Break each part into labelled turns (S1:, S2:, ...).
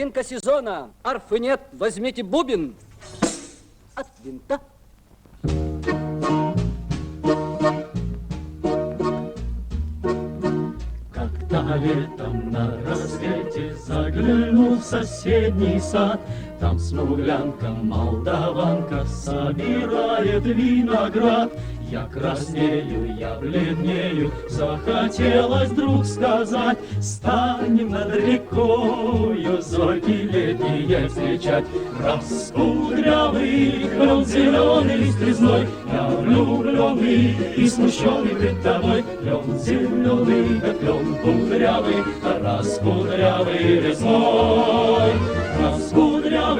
S1: Новинка сезона. Арфы нет, возьмите бубен. От винта.
S2: Как-то летом на рассвете заглянул в соседний сад, Там смуглянка, молдаванка собирает виноград. Я краснею, я бледнею, захотелось вдруг сказать, Станем над рекою зорьки летние встречать. Раскудрявый клен зеленый листвизной, Я влюбленный и смущенный пред тобой. Клен зеленый, да клен кудрявый, раскудрявый лесной.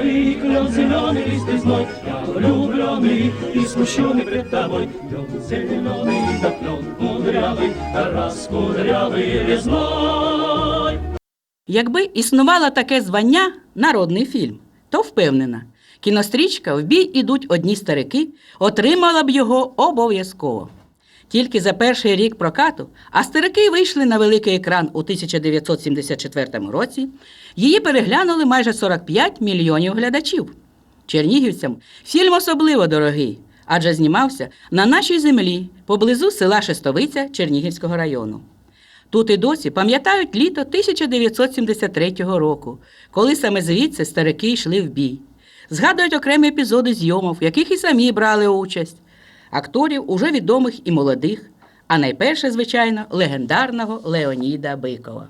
S2: Раскудрявый клен зеленый листвизной, Я влюбленный и смущенный пред тобой. Клен зеленый, да клен кудрявый, раскудрявый лесной.
S3: Якби існувало таке звання народний фільм, то впевнена, кінострічка в бій ідуть одні старики, отримала б його обов'язково. Тільки за перший рік прокату, а старики вийшли на великий екран у 1974 році, її переглянули майже 45 мільйонів глядачів. Чернігівцям фільм особливо дорогий, адже знімався на нашій землі поблизу села Шестовиця Чернігівського району. Тут і досі пам'ятають літо 1973 року, коли саме звідси старики йшли в бій. Згадують окремі епізоди зйомок, в яких і самі брали участь. Акторів уже відомих і молодих, а найперше, звичайно, легендарного Леоніда Бикова.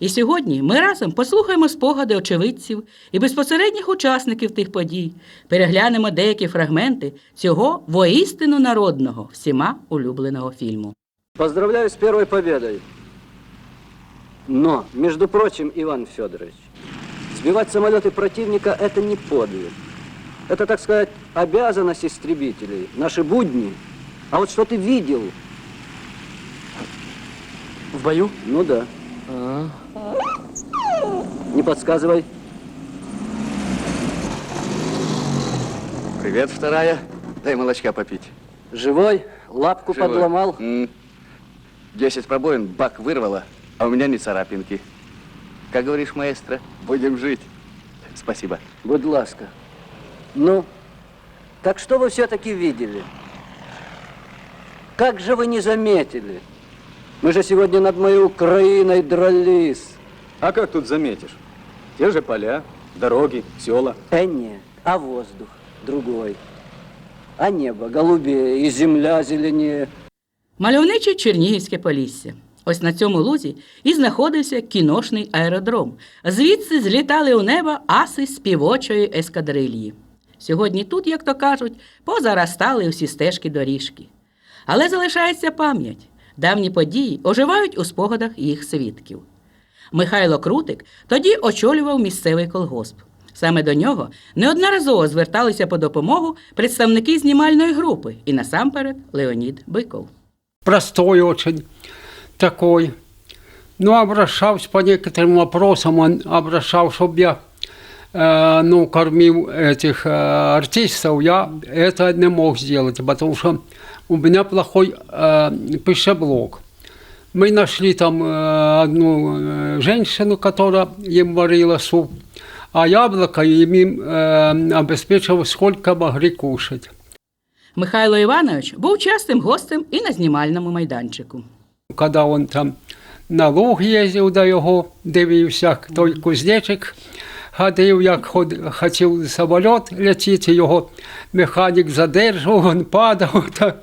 S3: І сьогодні ми разом послухаємо спогади очевидців і безпосередніх учасників тих подій, переглянемо деякі фрагменти цього воістину народного, всіма улюбленого фільму.
S1: Поздравляю с первой победой. Но, между прочим, Иван Федорович, сбивать самолеты противника – это не подвиг. Это, так сказать, обязанность истребителей, наши будни. А вот что ты видел?
S4: В бою?
S1: Ну да.
S4: А,
S1: Не подсказывай.
S5: Привет, вторая. Дай молочка попить.
S1: Живой, лапку
S5: Живой.
S1: подломал.
S5: Десять пробоин, бак вырвало, а у меня не царапинки. Как говоришь, маэстро, будем жить. Спасибо.
S1: Будь ласка. Ну, так что вы все-таки видели? Как же вы не заметили? Мы же сегодня над моей Украиной дрались.
S6: А как тут заметишь? Те же поля, дороги, села.
S1: Э, нет, а воздух другой. А небо голубее и земля зеленее.
S3: Мальовниче Чернігівське Полісся. Ось на цьому лузі і знаходився кіношний аеродром. Звідси злітали у небо аси співочої ескадрильї. Сьогодні тут, як то кажуть, позаростали усі стежки доріжки. Але залишається пам'ять. Давні події оживають у спогадах їх свідків. Михайло Крутик тоді очолював місцевий колгосп. Саме до нього неодноразово зверталися по допомогу представники знімальної групи і насамперед Леонід Биков.
S7: простой очень такой. Ну, обращался по некоторым вопросам, он обращал, чтобы я э, ну, кормил этих э, артистов, я это не мог сделать, потому что у меня плохой э, пищеблок. Мы нашли там э, одну э, женщину, которая им варила суп, а яблоко им, им э, обеспечивал, сколько могли кушать.
S3: Михайло Іванович був частим гостем і на знімальному майданчику.
S7: Коли він там на луг їздив до його, дивився, той кузнечик ходив, як ход, хотів самоліт летіти, його механік задержав, він падав. Та.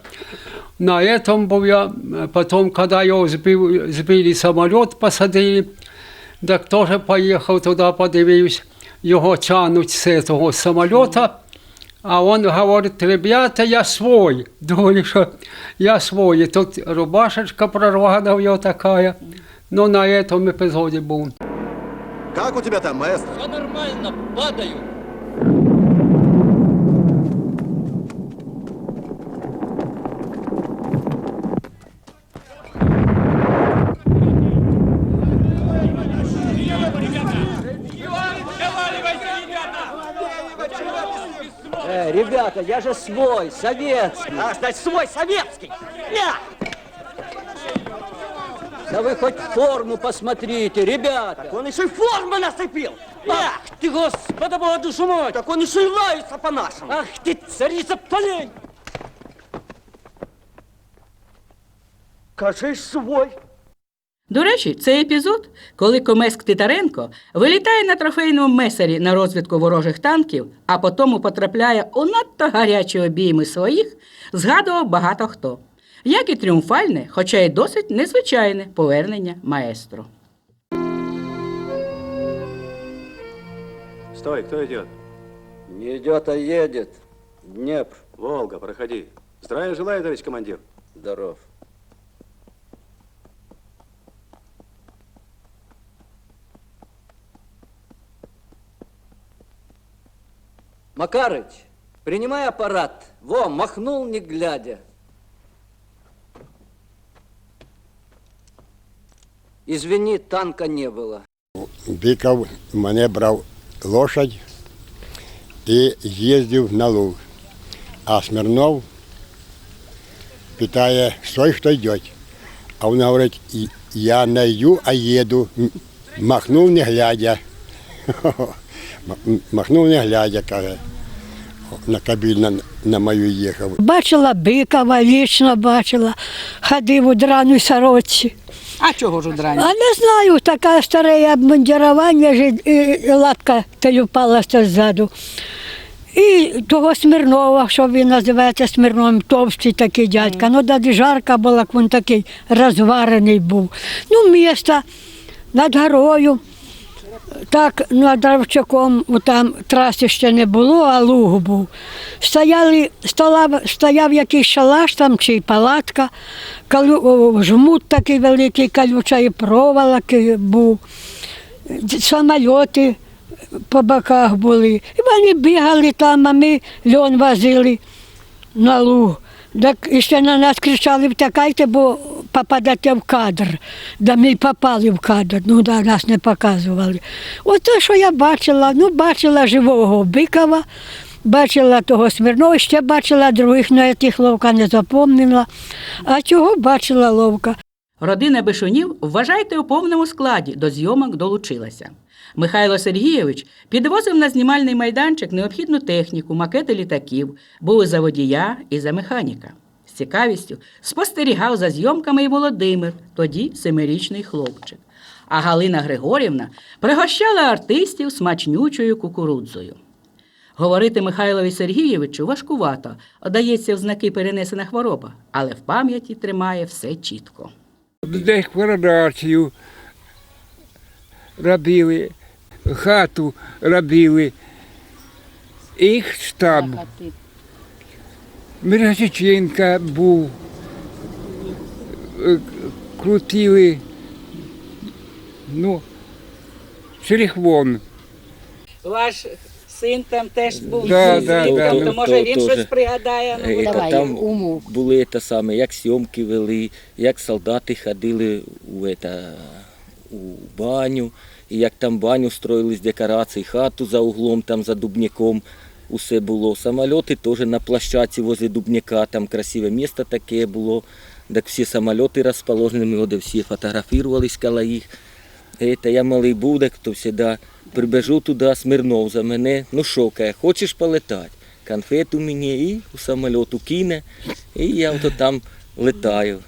S7: На этом був я, потім, коли його збив, збили самоліт, посадили, так теж поїхав туди, подивився, його тянуть з цього самоліта, а он говорит, ребята, я свой. Думали, что я свой. И тут рубашечка прорвана у него такая. Ну, на этом эпизоде был.
S5: Как у тебя там, маэстро?
S4: Все нормально, падаю.
S1: Э, ребята, я же свой, советский.
S4: А, значит, свой советский. Я!
S1: Да вы хоть форму посмотрите, ребята.
S8: Он еще и формы нацепил! Ах ты, господа бога душу мой! Так он еще и лается по-нашему! Ах ты, царица полей! Кажись свой!
S3: До речі, цей епізод, коли Комеск Титаренко вилітає на трофейному месері на розвідку ворожих танків, а потім потрапляє у надто гарячі обійми своїх, згадував багато хто. Як і тріумфальне, хоча й досить незвичайне повернення маестро.
S6: Стой, кто идет?
S1: Не идет, а едет. Днепр.
S6: Волга, проходи. Здравия желаю, товарищ командир.
S1: Здоров. Макарыч, принимай аппарат. Во, махнул не глядя. Извини, танка не было.
S9: Биков мене брав лошадь і їздив на луг. А Смирнов питає, стой, хто йде. А вона говорить, я не йду, а їду. Махнув не глядя. Махнув не глядя, каже. На кабіль на, на мою їхав.
S10: Бачила Бикова, вічно бачила, ходив у драній сорочці.
S3: А чого ж
S10: А не знаю, таке старе обмундірування, ж і, і лапка ззаду. І того Смирнова, що він називається Смирновим, товстий такий дядька. Ну, да, жарка була, як він такий розварений був. Ну, місто над горою. Так над Дравчаком там траси ще не було, а луг був. Стояли, стояв, стояв якийсь шалаш там чи палатка, калю, жмут такий великий, колючої проволоки був, самольоти по боках були. І вони бігали там, а ми льон возили на луг. Так і ще на нас кричали, втікайте, бо попадете в кадр. Да ми й попали в кадр, ну да, нас не показували. Оце, що я бачила, ну бачила живого Бикова, бачила того Смирнова, ще бачила других, але тих ловка не запомнила. А чого бачила ловка?
S3: Родина Бешунів, вважайте, у повному складі до зйомок долучилася. Михайло Сергійович підвозив на знімальний майданчик необхідну техніку, макети літаків, був і за водія, і за механіка. З цікавістю спостерігав за зйомками і Володимир, тоді семирічний хлопчик. А Галина Григорівна пригощала артистів смачнючою кукурудзою. Говорити Михайлові Сергійовичу важкувато, одається в знаки перенесена хвороба, але в пам'яті тримає все чітко.
S11: Декларацію робили, хату робили, їх штаб. Мирошиченка був, е, крутили, ну, Шерехвон.
S3: Ваш син там теж був
S11: Да, да,
S3: свідком,
S11: да.
S3: то
S11: Ну,
S3: може він
S4: то-
S3: щось пригадає. Ну,
S4: Е, та
S3: ласка.
S4: там були те саме, як сьомки вели, як солдати ходили у, ета, у баню, і як там баню строїли з декорацій, хату за углом, там за дубняком. Усе було. Самольоти теж на площадці возле Дубняка, там красиве місто таке було. Так всі самоліти розположені, ми всі фотографувались коло їх. Это я малий був, так то завжди прибежу туди, Смирнов за мене. Ну що, каже, хочеш полетати? Конфету мені і у самоліту кине, і я ото там летаю.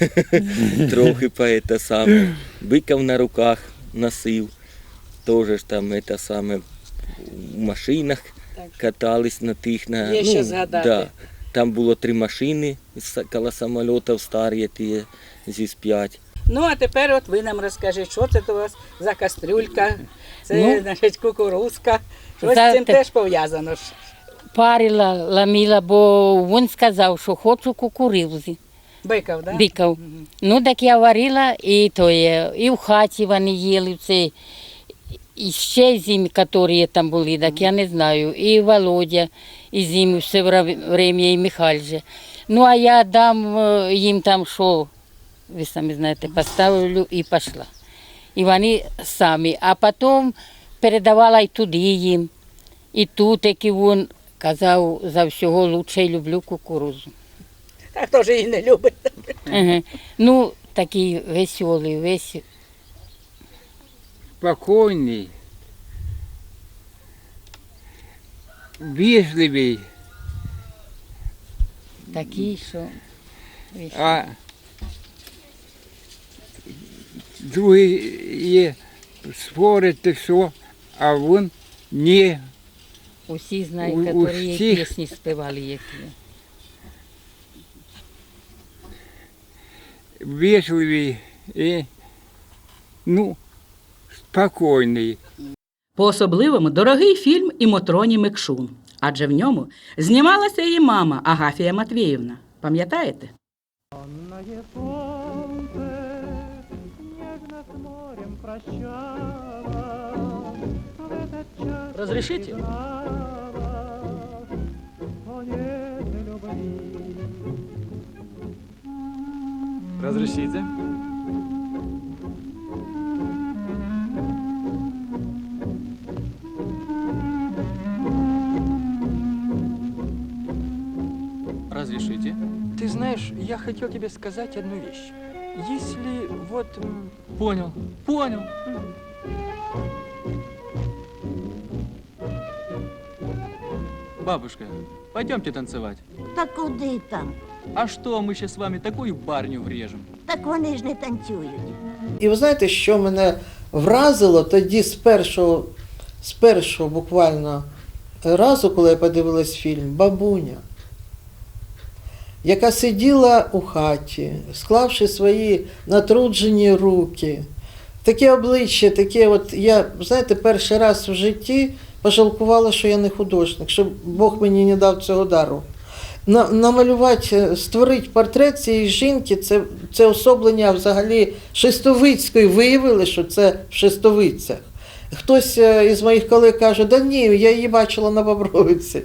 S4: Трохи по це саме. Бикав на руках носив. Теж там це саме в машинах катались на тих. На,
S3: Є що згадати.
S4: Да. Там було три машини коло самолітів старі, ті зі 5
S3: Ну, а тепер от ви нам розкажіть, що це у вас за кастрюлька, це,
S12: Ну,
S3: значить, кукурузка. Щось з цим
S12: те-
S3: теж пов'язано.
S12: Парила, ламіла, бо він сказав, що хочу кукурудзи.
S3: Биков, да?
S12: Бікав. Ну, так я варила, і то є, і в хаті вони їли це. І ще зимі, які там були, так я не знаю. І Володя, і зимі все время, і Михаль же. Ну, а я дам е, їм там що, ви самі знаєте, поставлю і пішла. І вони самі. А потім передавала і туди їм. І тут, який він казав, за всього лучше люблю кукурузу.
S3: А хто ж її не любить?
S12: Ага. Ну, такий веселий, весь
S11: спокійний, вежливий,
S12: такий, що
S11: а другі є спорить, все, а він не
S12: усі знають,
S11: у- у
S12: які
S11: всіх-
S12: пісні співали, які.
S11: вежливий і ну, спокійний.
S3: По-особливому дорогий фільм і Мотроні Микшун, адже в ньому знімалася її мама Агафія Матвіївна. Пам'ятаєте?
S8: Разрешите?
S6: Разрешите? Разрешите?
S13: Ты знаешь, я хотел тебе сказать одну вещь. Если вот...
S6: Понял, понял. Бабушка, пойдемте танцевать.
S14: Та куди там?
S6: А что, мы сейчас с вами такую барню врежем?
S14: Так вони ж не танцюють.
S15: І ви знаєте, що мене вразило тоді з першого, з першого буквально разу, коли я подивилась фільм, бабуня, яка сиділа у хаті, склавши свої натруджені руки, таке обличчя, таке, от я, знаєте, перший раз в житті пожалкувала, що я не художник, що Бог мені не дав цього дару. На- Намалювати, створити портрет цієї жінки, це, це особлення взагалі Шестовицької. Виявили, що це в Шестовицях. Хтось е, із моїх колег каже, да ні, я її бачила на Бобровиці.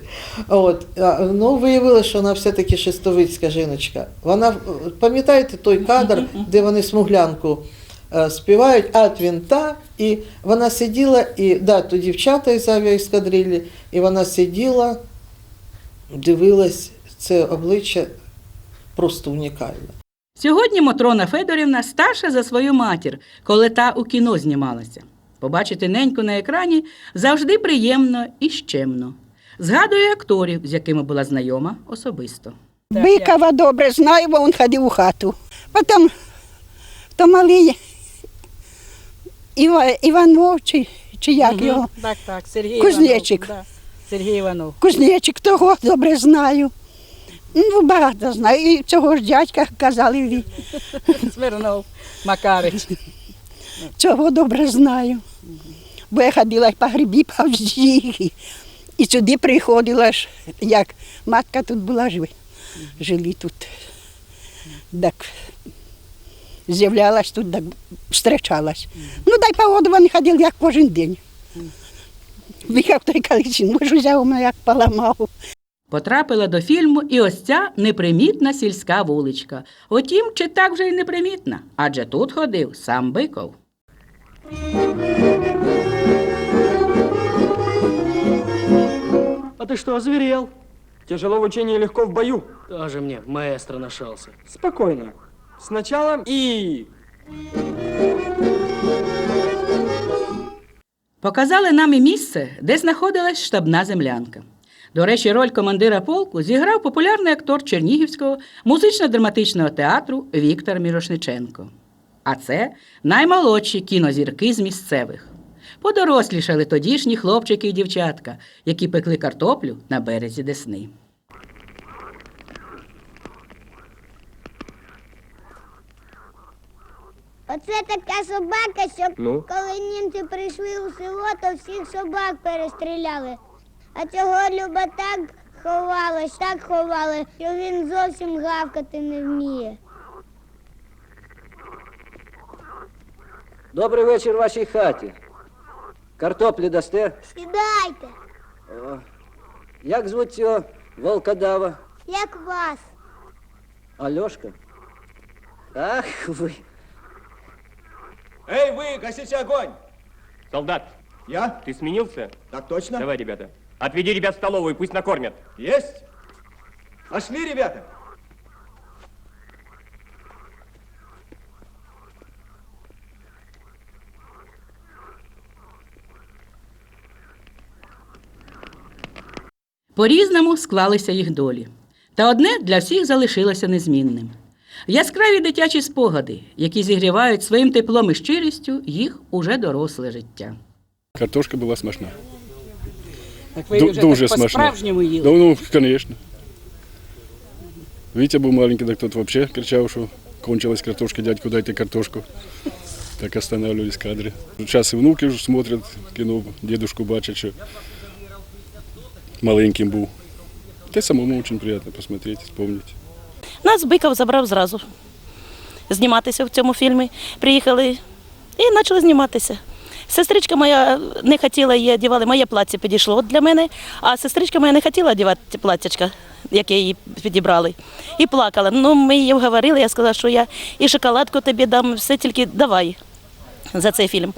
S15: От. Ну, виявили, що вона все-таки шестовицька жіночка. Вона, е, пам'ятаєте той кадр, де вони смуглянку е, співають ад вінта, і вона сиділа, і да, то дівчата із авіаескадрилі, і вона сиділа, дивилась це обличчя просто унікальне.
S3: Сьогодні Мотрона Федорівна старша за свою матір, коли та у кіно знімалася. Побачити неньку на екрані завжди приємно і щемно. Згадує акторів, з якими була знайома особисто.
S10: Бикова добре знаю, бо він ходив у хату. Потім то малий Іва, Іванов, чи, чи як його,
S3: Так, так, Сергій
S10: Кузнечик.
S3: Іванов, да. Сергій Іванов.
S10: Кузнечик, того добре знаю. Ну, багато знаю. І цього ж дядька казали,
S3: Смирнов Макарич.
S10: Цього добре знаю. Бо я ходила по грибі повз їх. і- сюди приходила як матка тут була жива. Жили тут. Так з'являлась тут, так зустрічалась. Ну, дай погоду вони ходили як кожен день. Виїхав той каличин, може, взяв мене як поламав.
S3: Потрапила до фільму і ось ця непримітна сільська вуличка. Утім, чи так вже й непримітна, адже тут ходив сам Биков.
S8: А ты что, озверел? Тяжело в учении, легко в бою. Тоже мне маэстро нашелся. Спокойно. Сначала и...
S3: Показали нам і місце, де знаходилась штабна землянка. До речі, роль командира полку зіграв популярний актор Чернігівського музично-драматичного театру Віктор Мірошниченко. А це наймолодші кінозірки з місцевих. Подорослішали тодішні хлопчики і дівчатка, які пекли картоплю на березі Десни.
S14: Оце така собака, що
S8: Ну?
S14: коли німці прийшли у село, то всіх собак перестріляли. А цього Люба так ховалась, так ховала, що він зовсім гавкати не вміє.
S1: Добрий вечір вашій хаті. Картоплі дасте?
S14: Сідайте,
S1: О. Як звуть цього волкодава?
S14: як вас.
S1: Альошка? Ах ви.
S16: Эй, вы, гасите огонь!
S17: Солдат,
S16: Я?
S17: ты сменился?
S16: Так точно.
S17: Давай, ребята. Отведи ребят в столовую, пусть накормят.
S16: Есть? Пошли, ребята.
S3: По-різному склалися їх долі. Та одне для всіх залишилося незмінним. Яскраві дитячі спогади, які зігрівають своїм теплом і щирістю їх уже доросле життя.
S18: Картошка була смачна.
S3: Так
S18: Ду- дуже смачна.
S3: їли?
S18: Да, ну, звісно. Вітя був маленький, так тут взагалі кричав, що кончилась картошка, дядьку, дайте картошку. Так останавливались кадри. Зараз і внуки вже смотрять кіно, дідушку бачать, що маленьким був. Й самому дуже приємно посмотрети, вспомнити.
S19: Нас Биков забрав зразу зніматися в цьому фільмі. Приїхали і почали зніматися. Сестричка моя не хотіла її одягати, моє плаття підійшло для мене, а сестричка моя не хотіла одягати платтячка, яке їй підібрали. І плакала. Ну, ми її вговорили, я сказала, що я і шоколадку тобі дам, все тільки давай за цей фільм.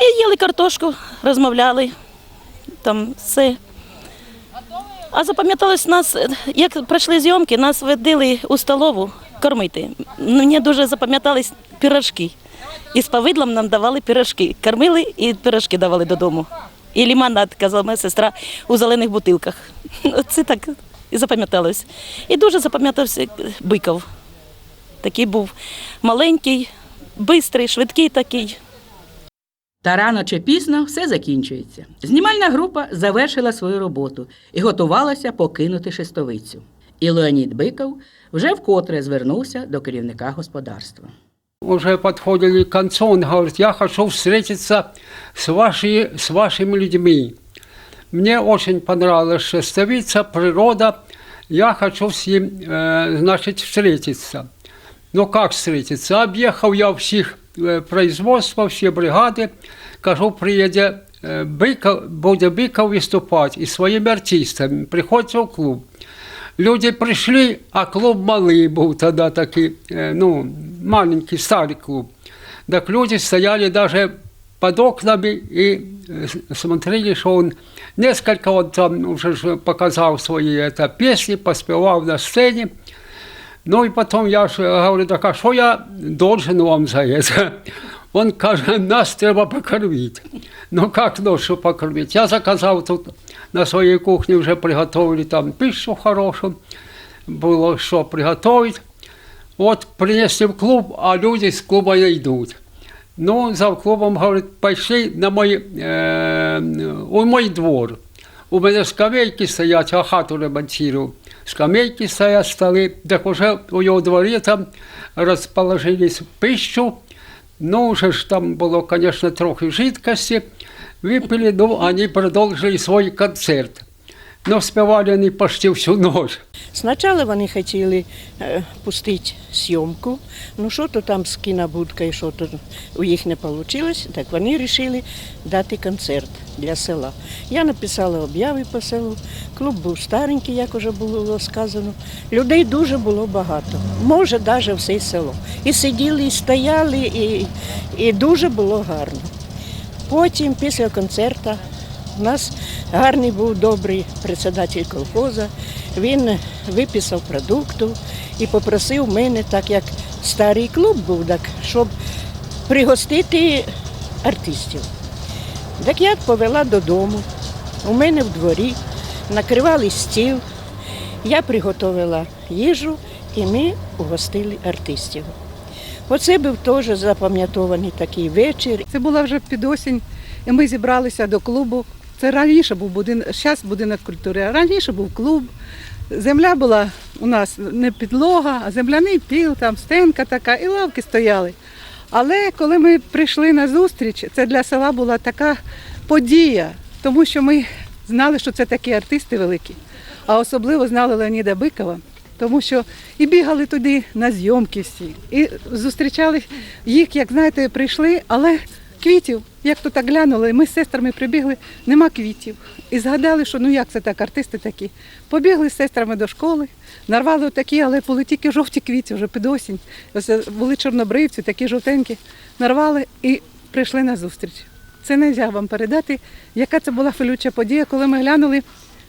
S19: І їли картошку, розмовляли, там все. А запам'яталось нас, е, як пройшли зйомки, нас ведили у столову кормити. Мені дуже запам'ятались пірожки. І з повидлом нам давали пірожки. Кормили і пірожки давали додому. І лімонад, казала моя сестра, у зелених бутилках. Це так і запам'яталось. І дуже запам'ятався Биков. Такий був маленький, бистрий, швидкий такий.
S3: Та рано чи пізно все закінчується. Знімальна група завершила свою роботу і готувалася покинути шестовицю. І Леонід Биков вже вкотре звернувся до керівника господарства.
S7: Уже подходили к концу, он говорит, я хочу встретиться с, вашей, с вашими людьми. Мне очень понравилась шестовица, природа. Я хочу с ним, э, значит, встретиться. Ну как встретиться? Объехал я всех э, производства, все бригады. Кажу, приедет э, Быков, будет Быков выступать и своими артистами. Приходится в клуб. Люди прийшли, а клуб малий був тоді такий, е, ну, маленький, старий клуб. Так люди стояли даже под окнами и э, с- смотрели, что он несколько он там уже ж показал свои это, песни, поспевал на сцене. Ну и потом я ж говорю, так а что я должен вам за это? Он каже, нас треба покормить. Ну как ночью покормить? Я заказал тут на своей кухне уже приготовили там пищу хорошую, было что приготовить. Вот принесли в клуб, а люди с клуба не идут. Ну, за клубом, говорит, пошли на мой, э, у мой двор. У мене скамейки стоять, а хату ремонтирую. Скамейки стоять, столы. так уже у його дворі там розположились пищу. Ну, уже ж там було, конечно, трохи жидкості. Випили, ну, вони продовжили свой концерт. Ну, співали вони почти всю ночь.
S20: Спочатку вони хотіли е, пустити зйомку, ну що то там з кінобудкою, що то у їх не вийшло, так вони вирішили дати концерт для села. Я написала обяви по селу, клуб був старенький, як вже було сказано. Людей дуже було багато, може навіть все село. І сиділи, і стояли, і, і дуже було гарно. Потім, після концерту, у нас гарний був добрий председатель колхоза. Він виписав продукту і попросив мене, так як старий клуб був, так, щоб пригостити артистів. Так я повела додому. У мене в дворі накривали стіл, я приготувала їжу і ми угостили артистів. Оце був теж запам'ятований такий вечір.
S21: Це була вже під осінь, і ми зібралися до клубу. Це раніше був будинок, зараз будинок культури, а раніше був клуб. Земля була у нас не підлога, а земляний піл, там стенка така, і лавки стояли. Але коли ми прийшли на зустріч, це для села була така подія, тому що ми знали, що це такі артисти великі, а особливо знали Леоніда Бикова, тому що і бігали туди на зйомки всі, і зустрічали їх, як знаєте, прийшли, але квітів, як то так глянули, ми з сестрами прибігли, нема квітів. І згадали, що ну як це так, артисти такі. Побігли з сестрами до школи, нарвали такі, але були тільки жовті квіти вже під осінь. Ось були чорнобривці, такі жовтенькі, нарвали і прийшли на зустріч. Це не можна вам передати, яка це була хвилюча подія, коли ми глянули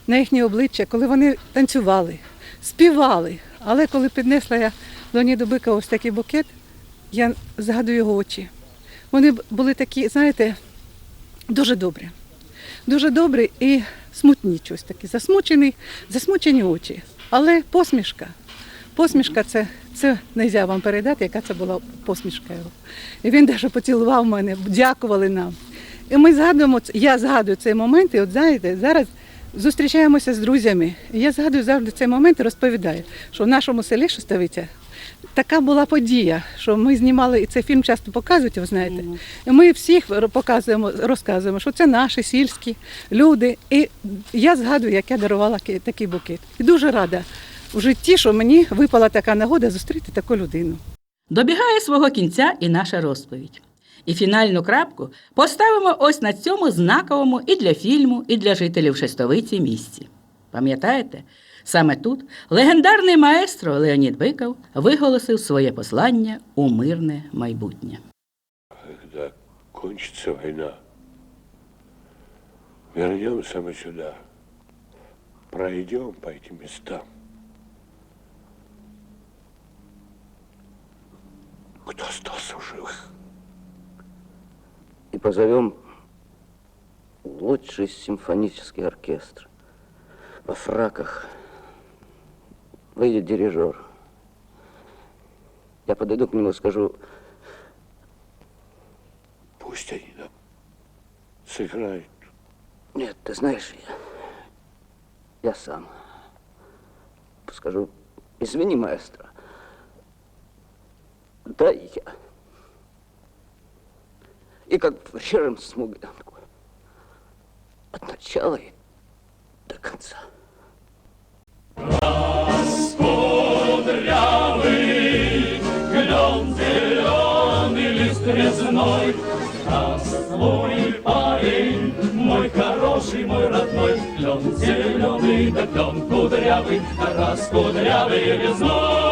S21: на їхні обличчя, коли вони танцювали, співали. Але коли піднесла я Леоніду Бика ось такий букет, я згадую його очі. Вони були такі, знаєте, дуже добрі. Дуже добрі. І смутні щось такі, засмучені, засмучені очі. Але посмішка. Посмішка це, це не можна вам передати, яка це була посмішка його. І він навіть поцілував мене, дякували нам. І ми згадуємо, я згадую цей момент, і от знаєте, зараз зустрічаємося з друзями. І я згадую завжди цей момент і розповідаю, що в нашому селі Шостовиця така була подія, що ми знімали, і цей фільм часто показують, ви знаєте. І ми всіх показуємо, розказуємо, що це наші сільські люди. І я згадую, як я дарувала такий букет. І дуже рада в житті, що мені випала така нагода зустріти таку людину.
S3: Добігає свого кінця і наша розповідь. І фінальну крапку поставимо ось на цьому знаковому і для фільму, і для жителів Шестовиці місці. Пам'ятаєте? Саме тут легендарний маестро Леонід Биков виголосив своє послання у мирне майбутнє.
S22: Когда кончится война, вернемся мы сюда, пройдем по этим местам. Кто остался в живых?
S23: И позовем лучший симфонический оркестр. Во фраках выйдет дирижер. Я подойду к нему и скажу,
S22: Пусть они нам сыграют.
S23: нет, ты знаешь, я, я сам. Скажу, извини, маэстро. Да, я. И как в режим смуглянку. От начала и до конца.
S2: резной, Здравствуй, парень, мой хороший, мой родной, Клен зеленый, да клен кудрявый, Раз кудрявый весной.